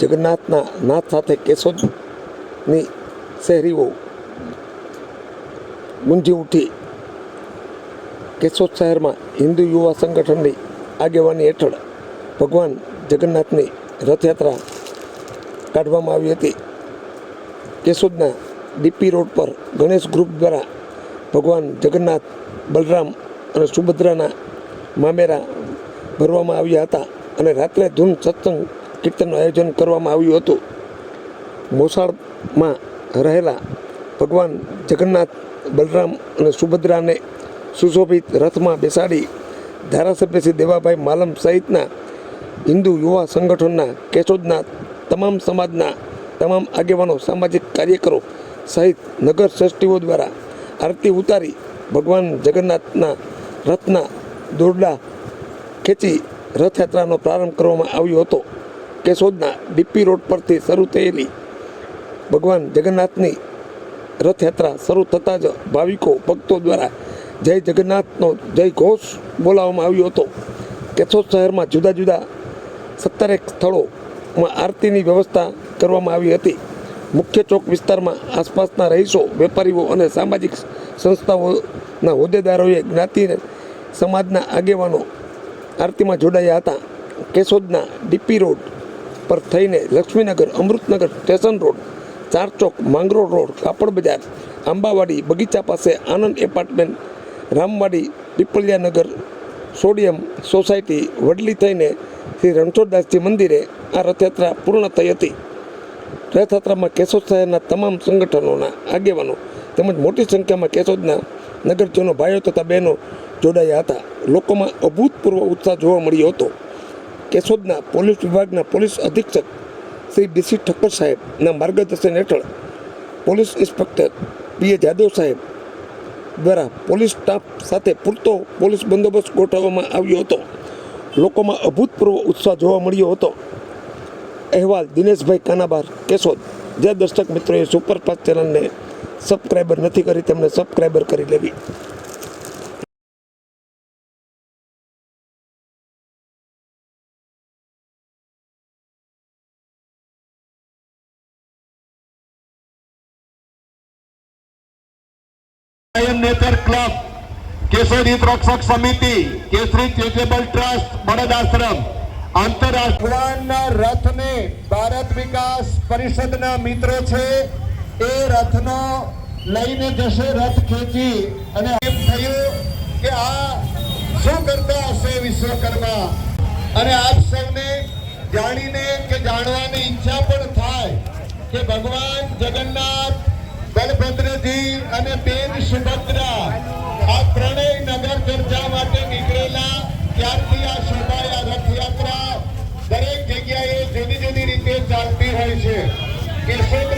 જગન્નાથના નાથ સાથે કેશોદની શહેરીઓ ગુંજી ઉઠી કેશોદ શહેરમાં હિન્દુ યુવા સંગઠનની આગેવાની હેઠળ ભગવાન જગન્નાથની રથયાત્રા કાઢવામાં આવી હતી. કેશોદના ડીપી રોડ પર ગણેશ ગ્રુપ દ્વારા ભગવાન જગન્નાથ, બલરામ અને સુભદ્રાના મામેરા ભરવામાં આવ્યા હતા અને રાત્રે ધૂન સત્સંગ કીર્તનનું આયોજન કરવામાં આવ્યું હતું. મોસાળમાં રહેલા ભગવાન જગન્નાથ, બલરામ અને સુભદ્રાને સુશોભિત રથમાં બેસાડી ધારાસભ્ય શ્રી દેવાભાઈ માલમ સહિતના હિન્દુ યુવા સંગઠનના, કેશોદના તમામ સમાજના તમામ આગેવાનો, સામાજિક કાર્યકરો સહિત નગર શ્રેષ્ઠીઓ દ્વારા આરતી ઉતારી ભગવાન જગન્નાથના રથના દોરડા ખેંચી રથયાત્રાનો પ્રારંભ કરવામાં આવ્યો હતો. કેશોદના ડીપી રોડ પરથી શરૂ થયેલી ભગવાન જગન્નાથની રથયાત્રા શરૂ થતાં જ ભાવિકો, ભક્તો દ્વારા જય જગન્નાથનો જય ઘોષ બોલાવવામાં આવ્યો હતો. કેશોદ શહેરમાં જુદા જુદા સત્તરેક સ્થળોમાં આરતીની વ્યવસ્થા કરવામાં આવી હતી. મુખ્ય ચોક વિસ્તારમાં આસપાસના રહીશો, વેપારીઓ અને સામાજિક સંસ્થાઓના હોદ્દેદારોએ જ્ઞાતિ સમાજના આગેવાનો આરતીમાં જોડાયા હતા. કેશોદના ડીપી રોડ પર થઈને લક્ષ્મીનગર, અમૃતનગર, સ્ટેશન રોડ, ચાર ચોક માંગરોળ રોડ, કાપડ બજાર, આંબાવાડી, બગીચા પાસે Anand apartment, Ramwadi Pipliyanagar sodium society, Vadli થઈને શ્રી રણછોડદાસજી મંદિરે આ રથયાત્રા પૂર્ણ થઈ હતી. રથયાત્રામાં કેશોદ શહેરના તમામ સંગઠનોના આગેવાનો તેમજ મોટી સંખ્યામાં કેશોદના નગરજનો ભાઈઓ તથા બહેનો જોડાયા હતા. લોકોમાં અભૂતપૂર્વ ઉત્સાહ જોવા મળ્યો હતો. કેશોદના પોલીસ વિભાગના પોલીસ અધિક્ષક શ્રી ડીસી ઠક્કર સાહેબના માર્ગદર્શન હેઠળ police inspector P A Jadav સાહેબ દ્વારા પોલીસ સ્ટાફ સાથે પૂરતો પોલીસ બંદોબસ્ત ગોઠવવામાં આવ્યો હતો. લોકોમાં અભૂતપૂર્વ ઉત્સાહ જોવા મળ્યો હતો. અહેવાલ દિનેશભાઈ કાનાબાર, કેશોદ. જે દર્શક મિત્રોએ સુપરફાસ્ટ ચેનલને સબસ્ક્રાઈબર નથી કરી તેમણે સબસ્ક્રાઈબર કરી લેવી. નેતર ક્લબ કેસરી રક્ષક સમિતિ કેસરી ચેરિટેબલ ટ્રસ્ટ બળદ આશ્રમ આંતરરાષ્ટ્રીય રથને ભારત વિકાસ પરિષદના મિત્રો છે, એ રથનો લઈને જશે રથ ખેંચી અને એમ થયું કે આ શું કરતા હશે વિશ્વકર્મા? અને આપ સૌને જાણીને કે જાણવાની ઈચ્છા પણ થાય કે ભગવાન જગન્નાથ બલભદ્રજી અને બેન સુભદ્રા આ ત્રણેય નગર ચર્ચા માટે નીકળેલા ત્યારથી આ શોભા રથયાત્રા દરેક